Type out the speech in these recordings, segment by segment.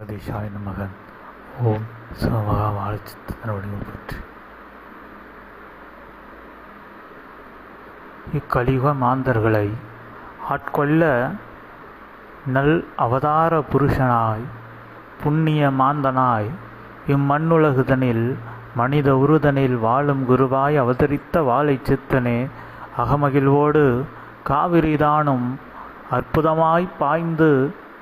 அதிசாய மகன் ஓம் சிவமகா வாழச்சித்தன் வடிவம் போற்றி. இக்கலியுக மாந்தர்களை ஆட்கொள்ள நல் அவதார புருஷனாய் புண்ணிய மாந்தனாய் இம்மண்ணுலகுதனில் மனித உருதனில் வாழும் குருவாய் அவதரித்த வாழை சித்தனே அகமகிழ்வோடு காவிரிதானும் அற்புதமாய் பாய்ந்து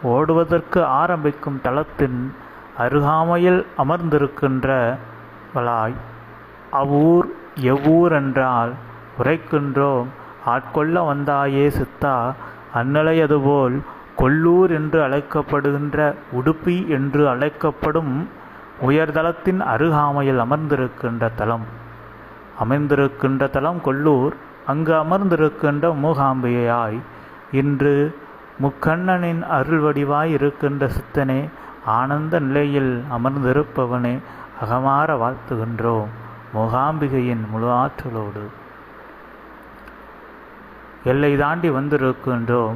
ஓடுவதற்கு ஆரம்பிக்கும் தளத்தின் அருகாமையில் அமர்ந்திருக்கின்றவளாய் அவ்வூர் எவ்வூர் என்றால் உரைக்கின்றோம் ஆட்கொள்ள வந்தாயே சித்தா அந்நிலையதுபோல் கொல்லூர் என்று அழைக்கப்படுகின்ற உடுப்பி என்று அழைக்கப்படும் உயர்தளத்தின் அருகாமையில் அமர்ந்திருக்கின்ற தலம். அமைந்திருக்கின்ற தலம் கொல்லூர் அங்கு அமர்ந்திருக்கின்ற மூகாம்பிகையாய். இன்று முக்கண்ணனின் அருள் வடிவாய் இருக்கின்ற சித்தனே ஆனந்த நிலையில் அமர்ந்திருப்பவனே அகமாற வாழ்த்துகின்றோம் முகாம்பிகையின் முழு ஆற்றலோடு. எல்லை தாண்டி வந்திருக்கின்றோம்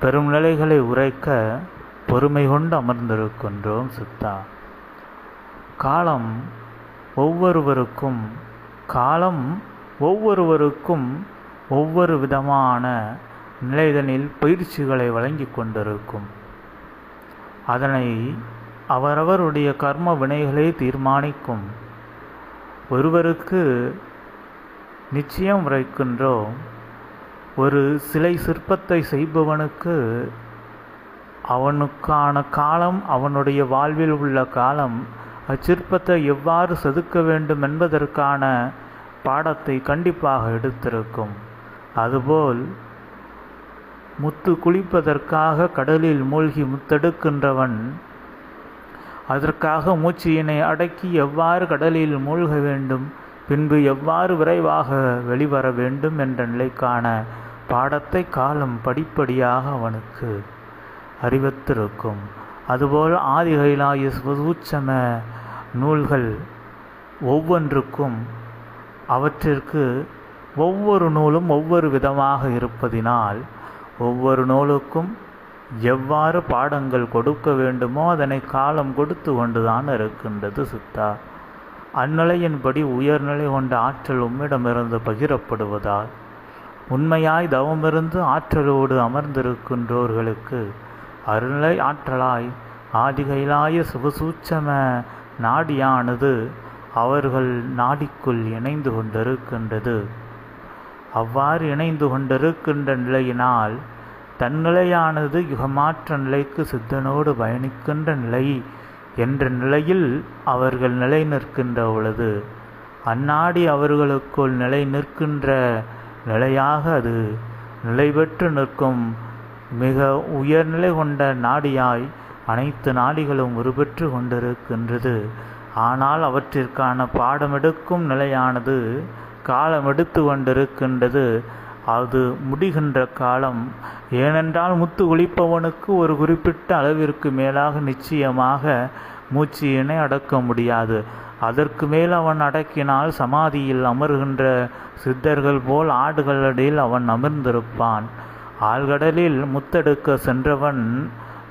பெரும் நிலைகளை உரைக்க பொறுமை கொண்டு அமர்ந்திருக்கின்றோம் சித்தா. காலம் ஒவ்வொருவருக்கும் காலம் ஒவ்வொருவருக்கும் ஒவ்வொரு விதமான நிலைதனில் பயிற்சிகளை வழங்கி கொண்டிருக்கும். அதனை அவரவருடைய கர்ம வினைகளே தீர்மானிக்கும். ஒருவருக்கு நிச்சயம் உரைக்கின்றோம் ஒரு சிலை சிற்பத்தை செய்பவனுக்கு அவனுக்கான காலம் அவனுடைய வாழ்வில் உள்ள காலம் அச்சிற்பத்தை எவ்வாறு செதுக்க வேண்டும் என்பதற்கான பாடத்தை கண்டிப்பாக எடுத்திருக்கும். அதுபோல் முத்து குளிப்பதற்காக கடலில் மூழ்கி முத்தெடுக்கின்றவன் அதற்காக மூச்சியினை அடக்கி எவ்வாறு கடலில் மூழ்க வேண்டும் பின்பு எவ்வாறு விரைவாக வெளிவர வேண்டும் என்ற நிலைக்கான பாடத்தை காலம் படிப்படியாக அவனுக்கு அறிவித்திருக்கும். அதுபோல் ஆதிகைலாய சூட்சம நூல்கள் ஒவ்வொன்றுக்கும் அவற்றிற்கு ஒவ்வொரு நூலும் ஒவ்வொரு விதமாக இருப்பதினால் ஒவ்வொரு நூலுக்கும் எவ்வாறு பாடங்கள் கொடுக்க வேண்டுமோ அதனை காலம் கொடுத்து கொண்டுதான் இருக்கின்றது சித்தா. அந்நிலையின்படி உயர்நிலை கொண்ட ஆற்றல் உம்மிடமிருந்து பகிரப்படுவதால் உண்மையாய் தவமிருந்து ஆற்றலோடு அமர்ந்திருக்கின்றோர்களுக்கு அருநிலை ஆற்றலாய் ஆதிகைலாய சுகசூட்சம நாடியானது அவர்கள் நாடிக்குள் இணைந்து கொண்டிருக்கின்றது. அவ்வாறு இணைந்து கொண்டிருக்கின்ற நிலையினால் தன்னிலையானது யுகமாற்ற நிலைக்கு சித்தனோடு பயணிக்கின்ற நிலை என்ற நிலையில் அவர்கள் நிலை நிற்கின்ற பொழுது அந்நாடி அவர்களுக்குள் நிலை நிற்கின்ற நிலையாக அது நிலை பெற்று நிற்கும். மிக உயர்நிலை கொண்ட நாடியாய் அனைத்து நாடிகளும் உருபெற்று கொண்டிருக்கின்றது. ஆனால் அவற்றிற்கான பாடமெடுக்கும் நிலையானது காலம் எடுத்து கொண்டிருக்கின்றது அது முடிகின்ற காலம். ஏனென்றால் முத்து ஒழிப்பவனுக்கு ஒரு குறிப்பிட்ட அளவிற்கு மேலாக நிச்சயமாக மூச்சியினை அடக்க முடியாது. அதற்கு மேல் அவன் அடக்கினால் சமாதியில் அமர்கின்ற சித்தர்கள் போல் ஆடுகளடியில் அவன் அமர்ந்திருப்பான். ஆழ்கடலில் முத்தெடுக்க சென்றவன்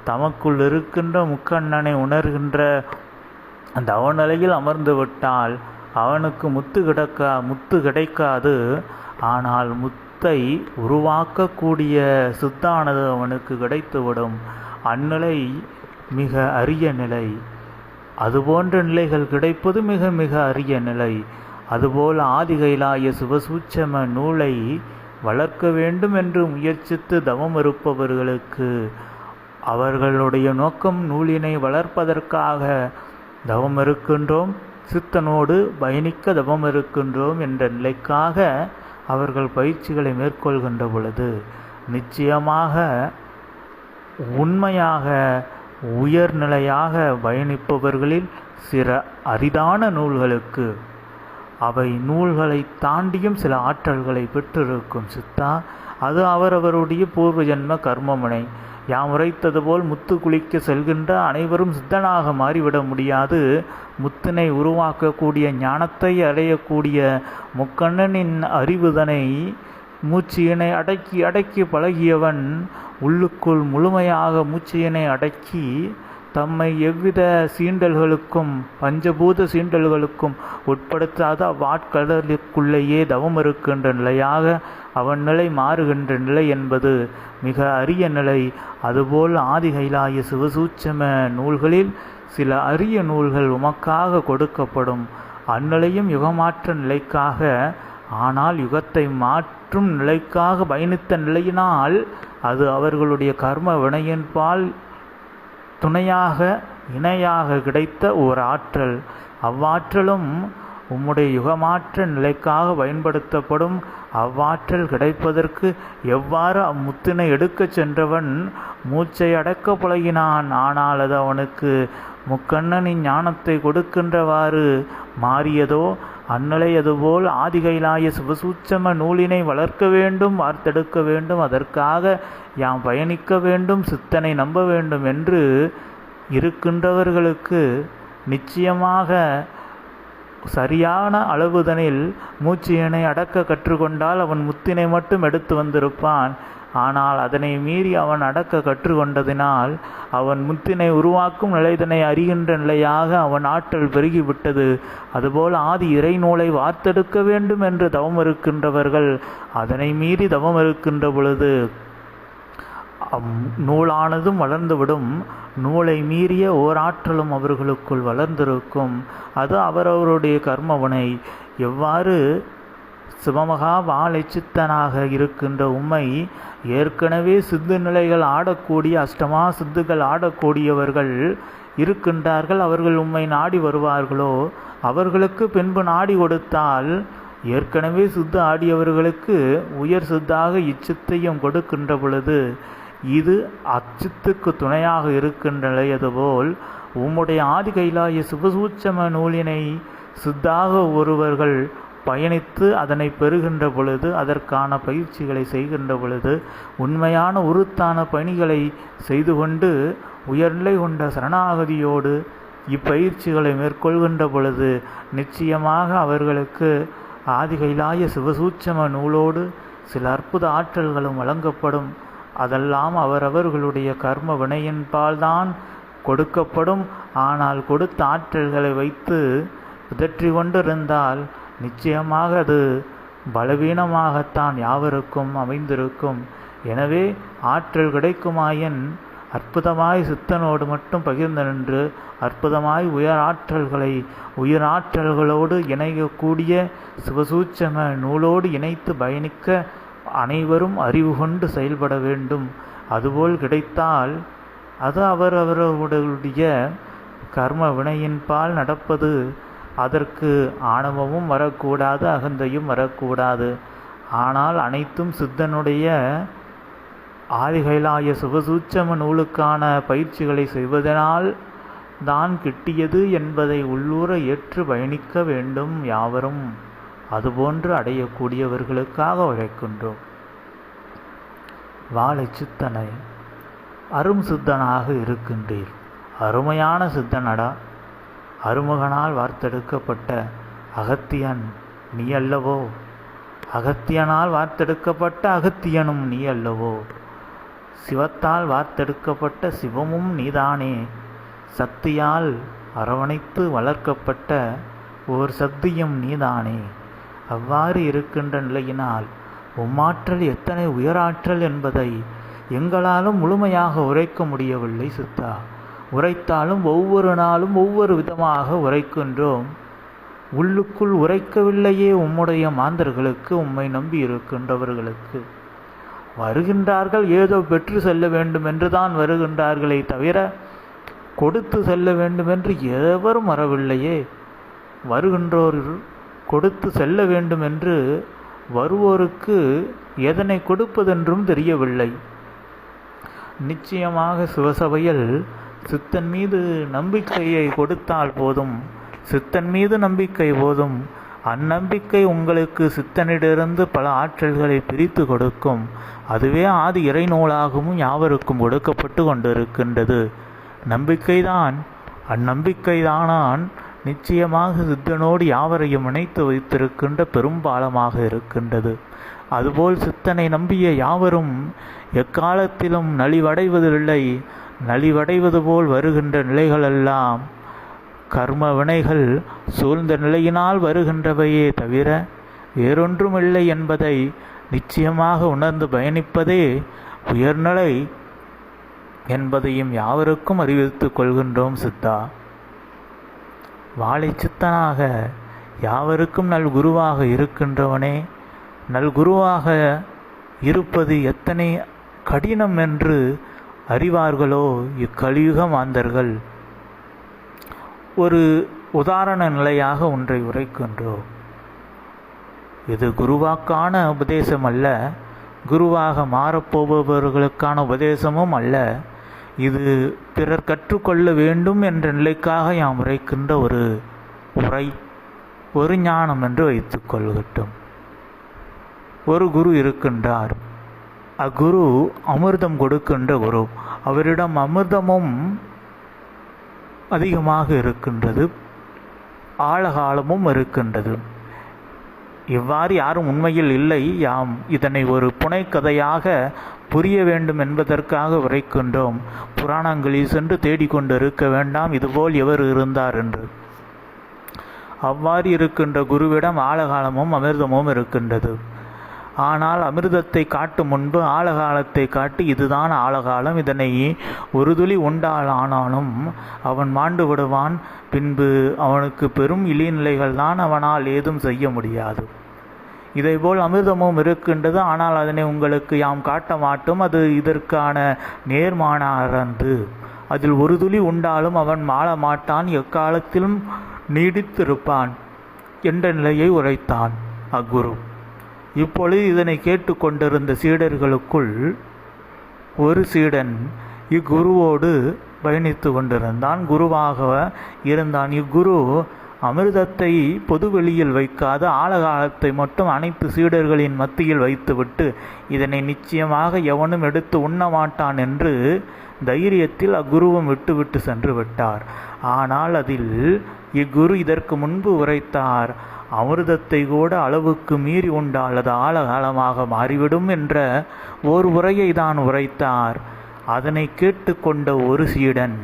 தமக்குள் இருக்கின்ற முக்கண்ணனை உணர்கின்ற அந்த அவநிலையில் அமர்ந்து விட்டால் அவனுக்கு முத்து கிடக்க முத்து கிடைக்காது. ஆனால் முத்தை உருவாக்கக்கூடிய சுத்தானது அவனுக்கு கிடைத்துவிடும். அந்நிலை மிக அரிய நிலை. அதுபோன்ற நிலைகள் கிடைப்பது மிக மிக அரிய நிலை. அதுபோல் ஆதிகைலாய சுபசூட்சம நூலை வளர்க்க வேண்டும் என்று முயற்சித்து தவம் இருப்பவர்களுக்கு அவர்களுடைய நோக்கம் நூலினை வளர்ப்பதற்காக தவம் இருக்கின்றோம். சித்தனோடு பயணிக்க தவம் இருக்கின்றோம் என்ற நிலைக்காக அவர்கள் பயிற்சிகளை மேற்கொள்கின்ற பொழுது நிச்சயமாக உண்மையாக உயர்நிலையாக பயணிப்பவர்களில் சில அரிதான நூல்களுக்கு அவை நூல்களை தாண்டியும் சில ஆற்றல்களை பெற்றிருக்கும் சித்தா அது அவரவருடைய பூர்வ ஜென்ம கர்மமனை. யாம் உரைத்தது போல் முத்து குளிக்க செல்கின்ற அனைவரும் சித்தனாக மாறிவிட முடியாது. முத்தினை உருவாக்கக்கூடிய ஞானத்தை அடையக்கூடிய முக்கண்ணனின் அறிவுதனை மூச்சியினை அடக்கி அடக்கி பழகியவன் உள்ளுக்குள் முழுமையாக மூச்சியினை அடக்கி தம்மை எவ்வித சீண்டல்களுக்கும் பஞ்சபூத சீண்டல்களுக்கும் உட்படுத்தாத அவ்வாட்கடலுக்குள்ளேயே தவம் இருக்கின்ற நிலையாக அவன் நிலை மாறுகின்ற நிலை என்பது மிக அரிய நிலை. அதுபோல் ஆதிகைலாய சிவசூட்சம நூல்களில் சில அரிய நூல்கள் உமக்காக கொடுக்கப்படும். அந்நிலையும் யுகமாற்ற நிலைக்காக ஆனால் யுகத்தை மாற்றும் நிலைக்காக பயணித்த நிலையினால் அது அவர்களுடைய கர்ம வினையின்பால் துணையாக இணையாக கிடைத்த ஓர் ஆற்றல் அவ்வாற்றலும் உம்முடைய யுகமாற்ற நிலைக்காக பயன்படுத்தப்படும் அவ்வாற்றல் கிடைப்பதற்கு எவ்வாறு அம்முத்தினை எடுக்கச் சென்றவன் மூச்சை அடக்க பழகினான்? ஆனால் அது அவனுக்கு முக்கண்ணனின் ஞானத்தை கொடுக்கின்றவாறு மாறியதோ அன்னலை அதுபோல் ஆதிகைலாய சுபசூட்சம நூலினை வளர்க்க வேண்டும் வார்த்தெடுக்க வேண்டும் அதற்காக யாம் பயணிக்க வேண்டும் சித்தனை நம்ப வேண்டும் என்று இருக்கின்றவர்களுக்கு நிச்சயமாக சரியான அளவுதனில் மூச்சியினை அடக்க கற்றுக்கொண்டால் அவன் முத்தினை மட்டும் எடுத்து வந்திருப்பான். ஆனால் அதனை மீறி அவன் அடக்க கற்றுக்கொண்டதினால் அவன் முத்தினை உருவாக்கும் நிலைதனை அறிகின்ற நிலையாக அவன் ஆற்றல் பெருகிவிட்டது. அதுபோல் ஆதி இறை நூலை வார்த்தெடுக்க வேண்டும் என்று தவம் இருக்கின்றவர்கள் அதனை மீறி தவம் இருக்கின்ற பொழுது நூலானதும் வளர்ந்துவிடும். நூலை மீறிய ஓராற்றலும் அவர்களுக்குள் வளர்ந்திருக்கும். அது அவரவருடைய கர்மவனை எவ்வாறு சிவமகா வாழைச்சித்தனாக இருக்கின்ற உம்மை ஏற்கனவே சித்து நிலைகள் ஆடக்கூடிய அஷ்டமா சித்துகள் ஆடக்கூடியவர்கள் இருக்கின்றார்கள். அவர்கள் உம்மை நாடி வருவார்களோ? அவர்களுக்கு பின்பு நாடி கொடுத்தால் ஏற்கனவே சித்து ஆடியவர்களுக்கு உயர் சித்தாக இச்சித்தையும் கொடுக்கின்ற பொழுது இது அச்சித்துக்கு துணையாக இருக்கின்ற நிலையது போல் உம்முடைய ஆதி கைலாய சிவசூட்சம நூலினை சித்தாக ஒருவர்கள் பயணித்து அதனை பெறுகின்ற பொழுது அதற்கான பயிற்சிகளை செய்கின்ற பொழுது உண்மையான உருத்தான பணிகளை செய்து கொண்டு உயர்நிலை கொண்ட சரணாகதியோடு இப்பயிற்சிகளை மேற்கொள்கின்ற பொழுது நிச்சயமாக அவர்களுக்கு ஆதிகைலாய சிவசூட்சம நூலோடு சில அற்புத ஆற்றல்களும் வழங்கப்படும். அதெல்லாம் அவரவர்களுடைய கர்ம வினையின்பால்தான் கொடுக்கப்படும். ஆனால் கொடுத்த ஆற்றல்களை வைத்து பிதற்றி கொண்டிருந்தால் நிச்சயமாக அது பலவீனமாகத்தான் யாவருக்கும் அமைந்திருக்கும். எனவே ஆற்றல் கிடைக்குமாயின் அற்புதமாய் சித்தனோடு மட்டும் பகிர்ந்து நின்று அற்புதமாய் உயர் ஆற்றல்களை இணையக்கூடிய சிவசூச்சம நூலோடு இணைத்து பயணிக்க அனைவரும் அறிவு கொண்டு செயல்பட வேண்டும். அதுபோல் கிடைத்தால் அது அவரவர்களுடைய கர்ம வினையின்பால் நடப்பது அதற்கு ஆணவமும் வரக்கூடாது அகந்தையும் வரக்கூடாது. ஆனால் அனைத்தும் சித்தனுடைய ஆதிகைலாய சுகசூச்சம நூலுக்கான பயிற்சிகளை செய்வதனால் தான் கிட்டியது என்பதை உள்ளூர ஏற்று பயணிக்க வேண்டும் யாவரும். அதுபோன்று அடையக்கூடியவர்களுக்காக உழைக்கின்றோம். வாழை சித்தனை அரும் சித்தனாக இருக்கின்றீர். அருமையான சித்தனடா அருமகனால் வார்த்தெடுக்கப்பட்ட அகத்தியன் நீ அல்லவோ அகத்தியனால் வார்த்தெடுக்கப்பட்ட அகத்தியனும் நீ அல்லவோ சிவத்தால் வார்த்தெடுக்கப்பட்ட சிவமும் நீதானே? சக்தியால் அரவணைத்து வளர்க்கப்பட்ட ஓர் சக்தியும் நீதானே? அவ்வாறு இருக்கின்ற நிலையினால் உம்மாற்றல் எத்தனை உயராற்றல் என்பதை எங்களாலும் முழுமையாக உரைக்க முடியவில்லை சித்தா. உரைத்தாலும் ஒவ்வொரு நாளும் ஒவ்வொரு விதமாக உரைக்கின்றோம். உள்ளுக்குள் உரைக்கவில்லையே உம்முடைய மாந்தர்களுக்கு உம்மை நம்பி இருக்கின்றவர்களுக்கு. வருகின்றார்கள் ஏதோ பெற்று செல்ல வேண்டும் என்று தான் வருகின்றார்களே தவிர கொடுத்து செல்ல வேண்டும் என்று எவரும் வரவில்லையே. வருகின்றோர் கொடுத்து செல்ல வேண்டும் என்று வருவோருக்கு எதனை கொடுப்பதென்றும் தெரியவில்லை. நிச்சயமாக சிவசபையில் சித்தன் மீது நம்பிக்கையை கொடுத்தால் போதும். சித்தன் மீது நம்பிக்கை போதும். அந்நம்பிக்கை உங்களுக்கு சித்தனிடிருந்து பல ஆற்றல்களை பிரித்து கொடுக்கும். அதுவே ஆதி இறைநூலாகவும் யாவருக்கும் கொடுக்கப்பட்டு கொண்டிருக்கின்றது. நம்பிக்கைதான். அந்நம்பிக்கைதானான். நிச்சயமாக சித்தனோடு யாவரையும் இணைத்து வைத்திருக்கின்ற பெரும்பாலமாக இருக்கின்றது. அதுபோல் சித்தனை நம்பிய யாவரும் எக்காலத்திலும் நலிவடைவதில்லை. நலிவடைவது போல் வருகின்ற நிலைகளெல்லாம் கர்ம வினைகள் சூழ்ந்த நிலையினால் வருகின்றவையே தவிர வேறொன்றுமில்லை என்பதை நிச்சயமாக உணர்ந்து பயணிப்பதே உயர்நிலை என்பதையும் யாவருக்கும் அறிவித்துக் கொள்கின்றோம் சித்தா. வாழை சித்தனாக யாவருக்கும் நல் குருவாக இருக்கின்றவனே நல் குருவாக இருப்பது எத்தனை கடினம் என்று அறிவார்களோ? இக்கலியுக மாந்தர்கள் ஒரு உதாரண நிலையாக ஒன்றை உரைக்கின்றோம். இது குருவாக்கான உபதேசம் அல்ல. குருவாக மாறப்போபவர்களுக்கான உபதேசமும் அல்ல. இது பிறர் கற்றுக்கொள்ள வேண்டும் என்ற நிலைக்காக யாம் உரைக்கின்ற ஒரு உரை ஒரு ஞானம் என்று வைத்துக்கொள்ளட்டும் ஒரு குரு இருக்கின்றார். அக்குரு அமிர்தம் கொடுக்கின்ற குரு. அவரிடம் அமிர்தமும் அதிகமாக இருக்கின்றது. ஆழகாலமும் இருக்கின்றது. இவ்வாறு யாரும் உண்மையில் இல்லை. யாம் இதனை ஒரு புனைக்கதையாக புரிய வேண்டும் என்பதற்காக உரைக்கின்றோம். புராணங்களில் சென்று தேடிக்கொண்டு இருக்க வேண்டாம். இதுபோல் எவர் இருந்தார் என்று. அவ்வாறு இருக்கின்ற குருவிடம் ஆழகாலமும் அமிர்தமும் இருக்கின்றது. ஆனால் அமிர்தத்தை காட்டும் முன்பு ஆழகாலத்தை காட்டி இதுதான் ஆழகாலம். இதனை ஒரு துளி உண்டால் ஆனாலும் அவன் மாண்டு விடுவான். பின்பு அவனுக்கு பெரும் இழிநிலைகள் தான் அவனால் ஏதும் செய்ய முடியாது. இதைபோல் அமிர்தமும் இருக்கின்றது. ஆனால் அதனை உங்களுக்கு யாம் காட்ட மாட்டோம். அது இதற்கான நேர்மானாரந்து அதில் ஒரு துளி உண்டாலும் அவன் மாள மாட்டான். எக்காலத்திலும் நீடித்திருப்பான் என்ற நிலையை உரைத்தான் அக்குரு. இப்பொழுது இதனை கேட்டுக்கொண்டிருந்த சீடர்களுக்குள் ஒரு சீடன் இக்குருவோடு பயணித்து கொண்டிருந்தான். குருவாக இருந்தான். இக்குரு அமிர்தத்தை பொதுவெளியில் வைக்காத ஆழகாலத்தை மட்டும் அனைத்து சீடர்களின் மத்தியில் வைத்துவிட்டு இதனை நிச்சயமாக எவனும் எடுத்து உண்ண மாட்டான் என்று தைரியத்தில் அக்குருவம் விட்டுவிட்டு சென்று விட்டார். ஆனால் அதில் இக்குரு இதற்கு முன்பு உரைத்தார் அமிர்தத்தை கூட அளவுக்கு மீறி உண்டால் அது ஆழகாலமாக மாறிவிடும்? என்ற ஓர் உரையை தான் உரைத்தார். அதனை கேட்டுக்கொண்ட ஒரு சீடன்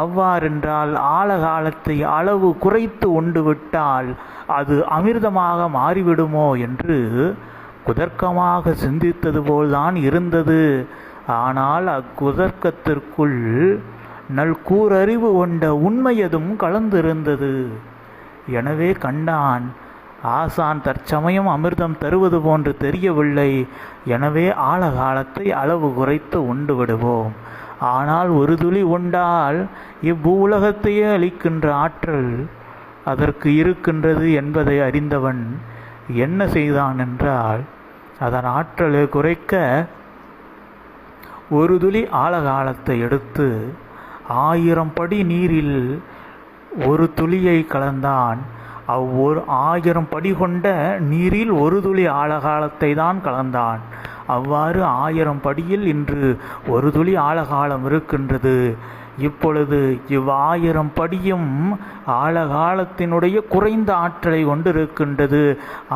அவ்வாறென்றால் ஆழகாலத்தை அளவு குறைத்து உண்டு விட்டால் அது அமிர்தமாக மாறிவிடுமோ? என்று குதர்க்கமாக சிந்தித்தது போல்தான் இருந்தது. ஆனால் அக்குதர்க்கத்திற்குள் நல் கூரறிவு கொண்ட உண்மையதும் கலந்திருந்தது. எனவே கண்டான் ஆசான் தற்சமயம் அமிர்தம் தருவது போன்று தெரியவில்லை. எனவே ஆழகாலத்தை அளவு குறைத்து உண்டு விடுவோம். ஆனால் ஒரு துளி உண்டால் இவ்வுலகத்தையே அளிக்கின்ற ஆற்றல் அதற்கு இருக்கின்றது என்பதை அறிந்தவன் என்ன செய்தான் என்றால் அதன் ஆற்றலை குறைக்க ஒரு துளி ஆழகாலத்தை எடுத்து ஆயிரம் படி நீரில் ஒரு துளியை கலந்தான். அவ்வொரு ஆயிரம் படி கொண்ட நீரில் ஒரு துளி ஆழகாலத்தை தான் கலந்தான். அவ்வாறு ஆயிரம் படியில் இன்று ஒரு துளி ஆழகாலம் இருக்கின்றது. இப்பொழுது இவ்வாயிரம் படியும் ஆழகாலத்தினுடைய குறைந்த ஆற்றலை கொண்டிருக்கின்றது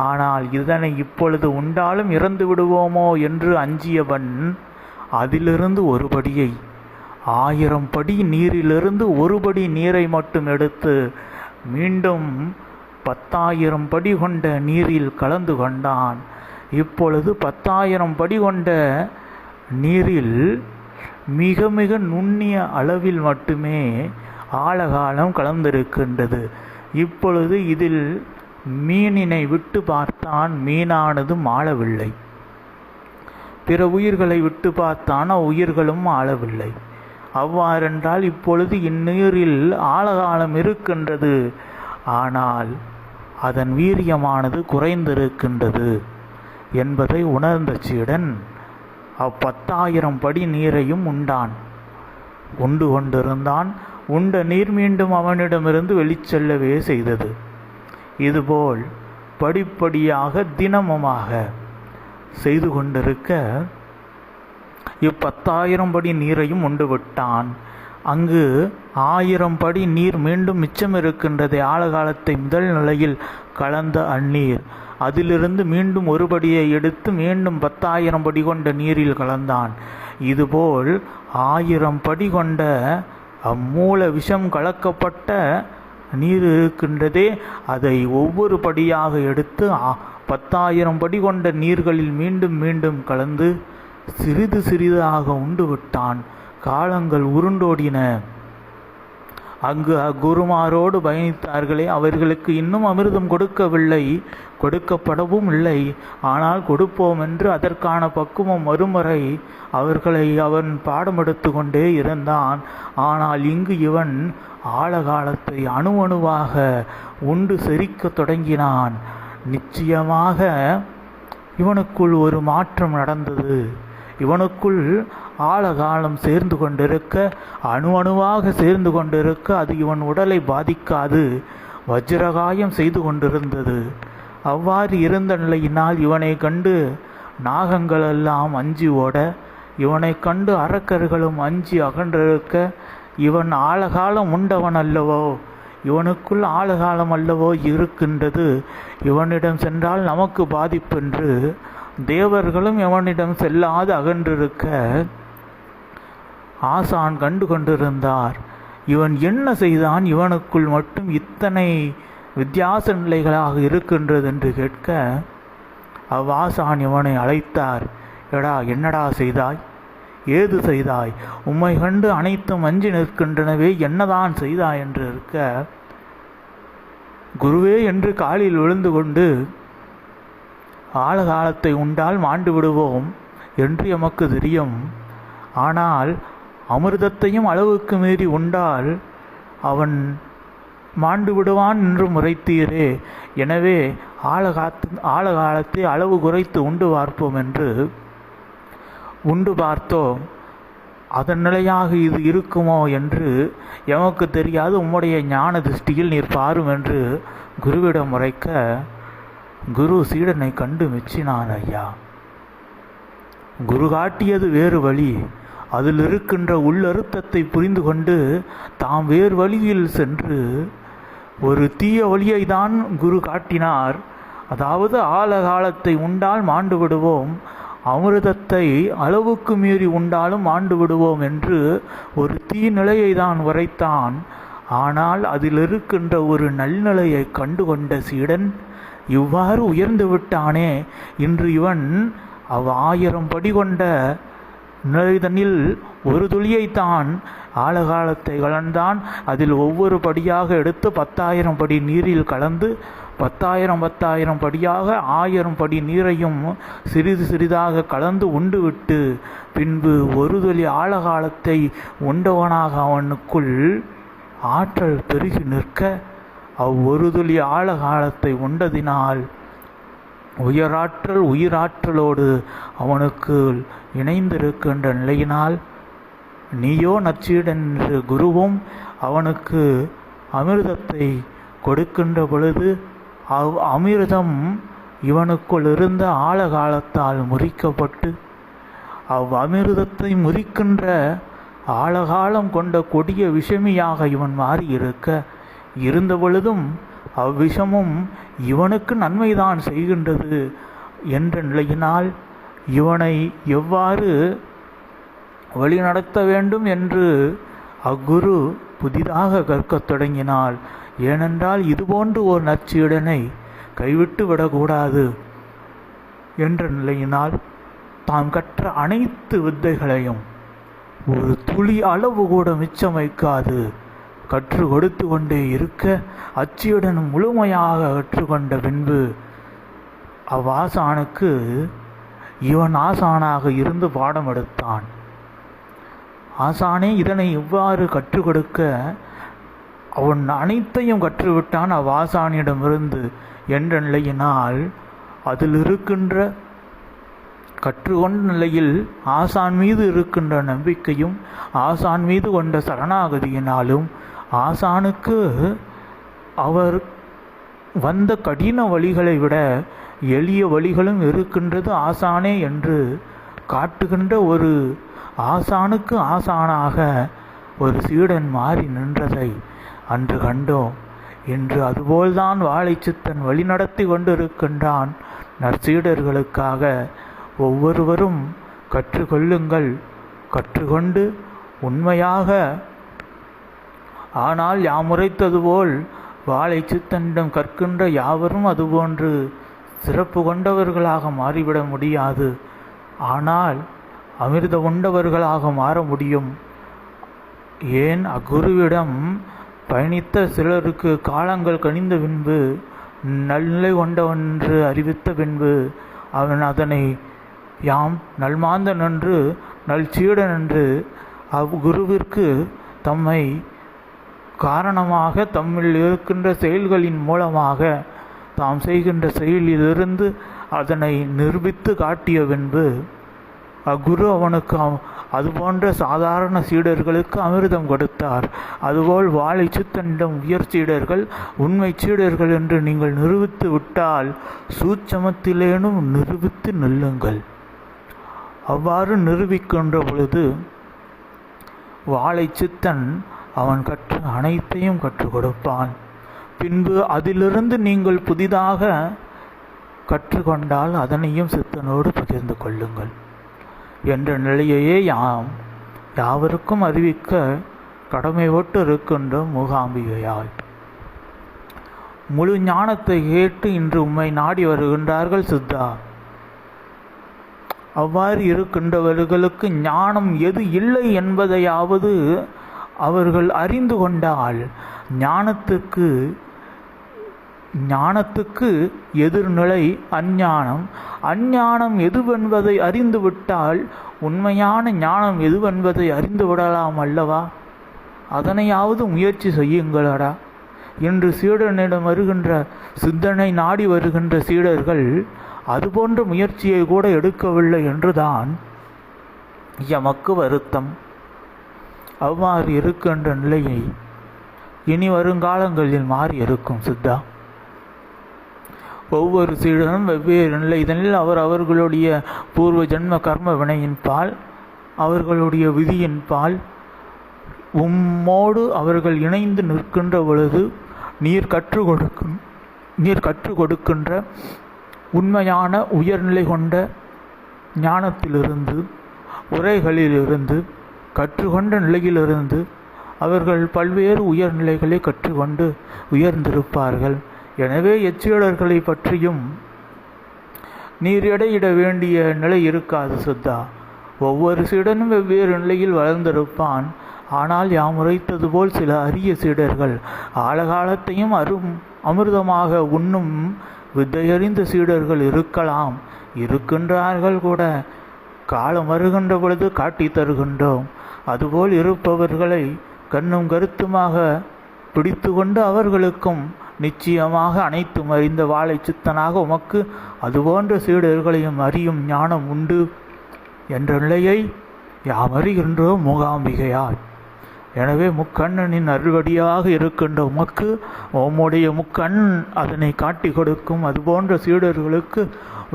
ஆனால் இதனை இப்பொழுது உண்டாலும் இறந்து விடுவோமோ என்று அஞ்சியவன் அதிலிருந்து ஒரு படியை ஆயிரம் படி நீரிலிருந்து ஒரு படி நீரை மட்டும் எடுத்து மீண்டும் பத்தாயிரம் படி கொண்ட நீரில் கலந்து கொண்டான். இப்பொழுது பத்தாயிரம் படி கொண்ட நீரில் மிக மிக நுண்ணிய அளவில் மட்டுமே ஆழகாலம் கலந்திருக்கின்றது. இப்பொழுது இதில் மீனினை விட்டு பார்த்தான். மீனானது ஆளவில்லை. பிற உயிர்களை விட்டு பார்த்தான உயிர்களும் ஆளவில்லை. அவ்வாறென்றால் இப்பொழுது இந்நீரில் ஆழகாலம் இருக்கின்றது. ஆனால் அதன் வீரியமானது குறைந்திருக்கின்றது என்பதை உணர்ந்த சீடன் அப்பத்தாயிரம் படி நீரையும் உண்டான். உண்டு கொண்டிருந்தான். உண்ட நீர் மீண்டும் அவனிடமிருந்து வெளிச்செல்லவே செய்தது. இதுபோல் படிப்படியாக தினமுமாக செய்து கொண்டிருக்க இப்பத்தாயிரம் படி நீரையும் உண்டு விட்டான். அங்கு ஆயிரம் படி நீர் மீண்டும் மிச்சம் இருக்கின்றது ஆழகாலத்தை முதல் நிலையில் கலந்த அந்நீர். அதிலிருந்து மீண்டும் ஒரு படியை எடுத்து மீண்டும் பத்தாயிரம் படி கொண்ட நீரில் கலந்தான். இதுபோல் ஆயிரம் படி கொண்ட அம்மூல விஷம் கலக்கப்பட்ட நீர் இருக்கின்றதே அதை ஒவ்வொரு படியாக எடுத்து ஆ- பத்தாயிரம் படி கொண்ட நீர்களில் மீண்டும் மீண்டும் கலந்து சிறிது சிறிதாக உண்டு விட்டான். காலங்கள் உருண்டோடின. அங்கு அக்குருமாரோடு பயணித்தார்களே அவர்களுக்கு இன்னும் அமிர்தம் கொடுக்கவில்லை. கொடுக்கப்படவும் இல்லை. ஆனால் கொடுப்போம் என்று அதற்கான பக்குவம் மறுமுறை அவர்களை அவன் பாடமெடுத்து கொண்டே இருந்தான். ஆனால் இங்கு இவன் ஆழகாலத்தை அணு அணுவாக உண்டு செரிக்கத் தொடங்கினான். நிச்சயமாக இவனுக்குள் ஒரு மாற்றம் நடந்தது. இவனுக்குள் ஆழகாலம் சேர்ந்து கொண்டிருக்க அணு அணுவாக சேர்ந்து கொண்டிருக்க அது இவன் உடலை பாதிக்காது. வஜ்ரகாயம் செய்து கொண்டிருந்தது. அவ்வாறு இருந்த நிலையினால் இவனை கண்டு நாகங்கள் எல்லாம் அஞ்சி ஓட இவனை கண்டு அரக்கர்களும் அஞ்சி அகன்றிருக்க இவன் ஆழகாலம் உண்டவன் அல்லவோ? இவனுக்குள் ஆழகாலம் அல்லவோ இருக்கின்றது. இவனிடம் சென்றால் நமக்கு பாதிப்பென்று தேவர்களும் இவனிடம் செல்லாது அகன்றிருக்க. ஆசான் கண்டு கொண்டிருந்தார். இவன் என்ன செய்தான்? இவனுக்குள் மட்டும் இத்தனை வித்தியாச நிலைகளாக இருக்கின்றது என்று கேட்க அவ்வாசான் இவனை அழைத்தார். எடா என்னடா செய்தாய்? ஏது செய்தாய்? உம்மை கண்டு அனைத்தும் அஞ்சி நிற்கின்றனவே என்னதான் செய்தாய் என்று இருக்க? குருவே என்று காலில் விழுந்து கொண்டு ஆழகாலத்தை உண்டால் மாண்டு விடுவோம் என்று எமக்கு தெரியும். ஆனால் அமிர்தத்தையும் அளவுக்கு மீறி உண்டால் அவன் மாண்டு விடுவான் என்று முறைத்தீரே. எனவே ஆழகாத்து ஆழகாலத்தை அளவு குறைத்து உண்டு பார்ப்போம் என்று உண்டு பார்த்தோம் அதன் நிலையாக இது இருக்குமோ என்று எமக்கு தெரியாது. உம்முடைய ஞான திருஷ்டியில் நீர் பாரும் என்று குருவிடம் முறைக்க குரு சீடனை கண்டு மெச்சினான் ஐயா. குரு காட்டியது வேறு வழி. அதில் இருக்கின்ற உள்ளறுத்தத்தை புரிந்து கொண்டு தாம் வேறு வழியில் சென்று ஒரு தீய வழியை தான் குரு காட்டினார். அதாவது ஆழகாலத்தை உண்டால் மாண்டு விடுவோம். அமிர்தத்தை அளவுக்கு மீறி உண்டாலும் ஆண்டு விடுவோம் என்று ஒரு தீநிலையை தான் உரைத்தான். ஆனால் அதில் இருக்கின்ற ஒரு நல்நிலையை கண்டுகொண்ட சீடன் இவ்வாறு உயர்ந்து விட்டானே இன்று இவன் அவ் ஆயிரம் படி கொண்ட நிலைதனில் ஒரு துளியைத்தான் ஆழகாலத்தை கலந்தான். அதில் ஒவ்வொரு படியாக எடுத்து பத்தாயிரம் படி நீரில் கலந்து பத்தாயிரம் பத்தாயிரம் படியாக ஆயிரம் படி நீரையும் சிறிது சிறிதாக கலந்து உண்டுவிட்டு பின்பு ஒரு துளி ஆழகாலத்தை உண்டவனாக அவனுக்குள் ஆற்றல் பெருகி நிற்க அவ்வொரு துளி ஆழகாலத்தை உண்டதினால் உயராற்றல் உயிராற்றலோடு அவனுக்கு இணைந்திருக்கின்ற நிலையினால் நீயோ நச்சீடன் என்று குருவும் அவனுக்கு அமிர்தத்தை கொடுக்கின்ற பொழுது அவ் அமிர்தம் இவனுக்குள் இருந்த ஆழகாலத்தால் முறிக்கப்பட்டு அவ் அமிர்தத்தை முறிக்கின்ற ஆழகாலம் கொண்ட கொடிய விஷமியாக இவன் மாறியிருக்க இருந்த பொழுதும் அவ்விஷமும் இவனுக்கு நன்மைதான் செய்கின்றது என்ற நிலையினால் இவனை எவ்வாறு வழிநடத்த வேண்டும் என்று அக்குரு புதிதாக கற்கத் தொடங்கினாள். ஏனென்றால் இதுபோன்று ஒரு நற்சீடனை கைவிட்டு விடக்கூடாது என்ற நிலையினால் தாம் கற்ற அனைத்து வித்தைகளையும் ஒரு துளி அளவு கூட மிச்சம் வைக்காது. கற்றுக் கொடுத்து கொண்டே இருக்க அச்சியுடன் முழுமையாக கற்றுக்கொண்ட பின்பு அவ்வாசானுக்கு இவன் ஆசானாக இருந்து பாடம் எடுத்தான் ஆசானே இதனை இவ்வாறு கற்றுக் கொடுக்க அவன் அனைத்தையும் கற்றுவிட்டான் அவ்வாசானிடமிருந்து என்ற நிலையினால் அதில் இருக்கின்ற கற்றுக்கொண்ட நிலையில் ஆசான் மீது இருக்கின்ற நம்பிக்கையும் ஆசான் மீது கொண்ட சரணாகதியினாலும் ஆசானுக்கு அவர் வந்த கடின வழிகளை விட எளிய வழிகளும் இருக்கின்றது ஆசானே என்று காட்டுகின்ற ஒரு ஆசானுக்கு ஆசானாக ஒரு சீடன் மாறி நின்றதை அன்று கண்டோம். இன்று அதுபோல்தான் வாழைச்சித்தன் வழிநடத்தி கொண்டிருக்கின்றான் நற்சீடர்களுக்காக ஒவ்வொருவரும் கற்றுக்கொள்ளுங்கள். கற்றுக்கொண்டு உண்மையாக ஆனால் யாமுரைத்தது போல் வாழை சித்தனிடம் கற்கின்ற யாவரும் அதுபோன்று சிறப்பு கொண்டவர்களாக மாறிவிட முடியாது. ஆனால் அமிர்த உண்டவர்களாக மாற முடியும். ஏன் அக்குருவிடம் பயணித்த சிலருக்கு காலங்கள் கனிந்த பின்பு நல்நிலை கொண்டவன் என்று அறிவித்த பின்பு அவன் அதனை யாம் நல்மாந்தன் என்று நல்சீடன் என்று அவ்குருவிற்கு தம்மை காரணமாக தம்மில் இருக்கின்ற செயல்களின் மூலமாக தாம் செய்கின்ற செயலிலிருந்து அதனை நிரூபித்து காட்டிய பின்பு குரு அவனுக்கு அது அதுபோன்ற சாதாரண சீடர்களுக்கு அமிர்தம் கொடுத்தார். அதுபோல் வாழை சித்தனிடம் உயர் சீடர்கள் உண்மை சீடர்கள் என்று நீங்கள் நிரூபித்து விட்டால் சூட்சமத்திலேனும் நிரூபித்து நில்லுங்கள். அவ்வாறு நிரூபிக்கின்ற பொழுது வாழை சித்தன் அவன் கற்று அனைத்தையும் கற்றுக் கொடுப்பான். பின்பு அதிலிருந்து நீங்கள் புதிதாக கற்றுக்கொண்டால் அதனையும் சித்தனோடு பகிர்ந்து கொள்ளுங்கள். என்ற நிலையையே யாம். யாவருக்கும் அறிவிக்க கடமைப்பட்டு இருக்கின்ற மூகாம்பிகையாய். முழு ஞானத்தை கேட்டு இன்று உம்மை நாடி வருகின்றார்கள் சித்தா. அவ்வாறு இருக்கின்றவர்களுக்கு ஞானம் எது இல்லை என்பதையாவது அவர்கள் அறிந்து கொண்டால் ஞானத்துக்கு ஞானத்துக்கு எதிர்நிலை அஞ்ஞானம். அஞ்ஞானம் எதுவென்பதை அறிந்துவிட்டால் உண்மையான ஞானம் எதுவென்பதை அறிந்து விடலாம் அல்லவா? அதனையாவது முயற்சி செய்யுங்களடா. இன்று சீடனிடம் வருகின்ற சித்தனை நாடி வருகின்ற சீடர்கள் அதுபோன்ற முயற்சியை கூட எடுக்கவில்லை என்றுதான் எமக்கு வருத்தம். அவ்வாறு இருக்கின்ற நிலையை இனி வருங்காலங்களில் மாறி இருக்கும் சித்தா. ஒவ்வொரு சீடனும் வெவ்வேறு நிலை. இதனில் அவர் அவர்களுடைய பூர்வ ஜென்ம கர்ம வினையின் பால் அவர்களுடைய விதியின் பால் உம்மோடு அவர்கள் இணைந்து நிற்கின்ற பொழுது நீர் கற்றுக் கொடுக்கும் நீர் கற்றுக் கொடுக்கின்ற உண்மையான உயர்நிலை கொண்ட ஞானத்திலிருந்து உரைகளிலிருந்து கற்றுக்கொண்ட நிலையிலிருந்து அவர்கள் பல்வேறு உயர்நிலைகளை கற்றுக்கொண்டு உயர்ந்திருப்பார்கள். எனவே எச்சீடர்களை பற்றியும் நீர் எடையிட வேண்டிய நிலை இருக்காது சித்தா. ஒவ்வொரு சீடனும் வெவ்வேறு நிலையில் வளர்ந்திருப்பான். ஆனால் யாம் உரைத்தது போல் சில அரிய சீடர்கள் ஆழகாலத்தையும் அரும் அமிர்தமாக உண்ணும் வித்தையறிந்த சீடர்கள் இருக்கலாம். இருக்கின்றார்கள் கூட. காலம் வருகின்ற பொழுது காட்டி தருகின்றோம். அதுபோல் இருப்பவர்களை கண்ணும் கருத்துமாக பிடித்து கொண்டு அவர்களுக்கும் நிச்சயமாக அனைத்தும் அறிந்த வாழை சித்தனாக உமக்கு அதுபோன்ற சீடர்களையும் அறியும் ஞானம் உண்டு என்ற நிலையை யாம் அறிகின்றோம் எனவே முக்கண்ணனின் அருள்வடியாக இருக்கின்ற உமக்கு உம்முடைய முக்கண் அதனை காட்டி கொடுக்கும் அதுபோன்ற சீடர்களுக்கு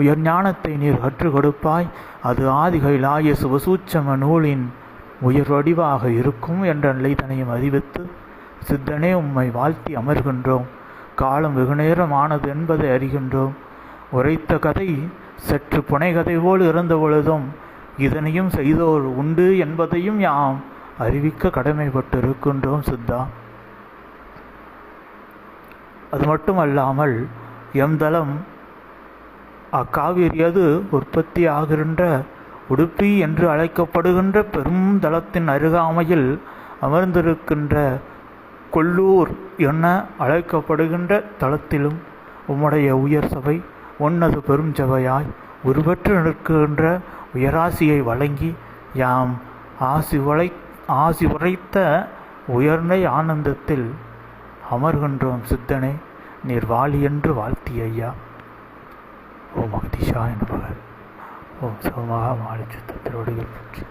உயர் ஞானத்தை நீர் கற்றுக் கொடுப்பாய். அது ஆதிகைலாய சுபசூட்சம நூலின் உயர் வடிவாக இருக்கும் என்ற நிலைதனையும் அறிவித்து சித்தனே உம்மை வாழ்த்தி அமர்கின்றோம். காலம் வெகுநேரம் ஆனது என்பதை அறிகின்றோம். உரைத்த கதை சற்று புனைகதை போல் இருந்த பொழுதும் இதனையும் செய்தோர் உண்டு என்பதையும் யாம் அறிவிக்க கடமைப்பட்டிருக்கின்றோம் சித்தா. அது மட்டுமல்லாமல் எம் தளம் அக்காவிரியது உற்பத்தி ஆகின்ற உடுப்பி என்று அழைக்கப்படுகின்ற பெரும் தளத்தின் அருகாமையில் அமர்ந்திருக்கின்ற கொல்லூர் என அழைக்கப்படுகின்ற தலத்திலும் உம்முடைய உயர் சபை உன்னது பெரும் சபையாய் உருவற்று நிற்கின்ற உயராசியை வழங்கி யாம் ஆசி உழை ஆசி உரைத்த உயர்ந்த ஆனந்தத்தில் அமர்கின்றோம் சித்தனே நீர் வாலி என்று வாழ்த்தி ஐயா. ஓம் அகதிஷா என்பவர். ஓம் சிவமகா மாலி சித்தத்திரோடுகள் பற்றி.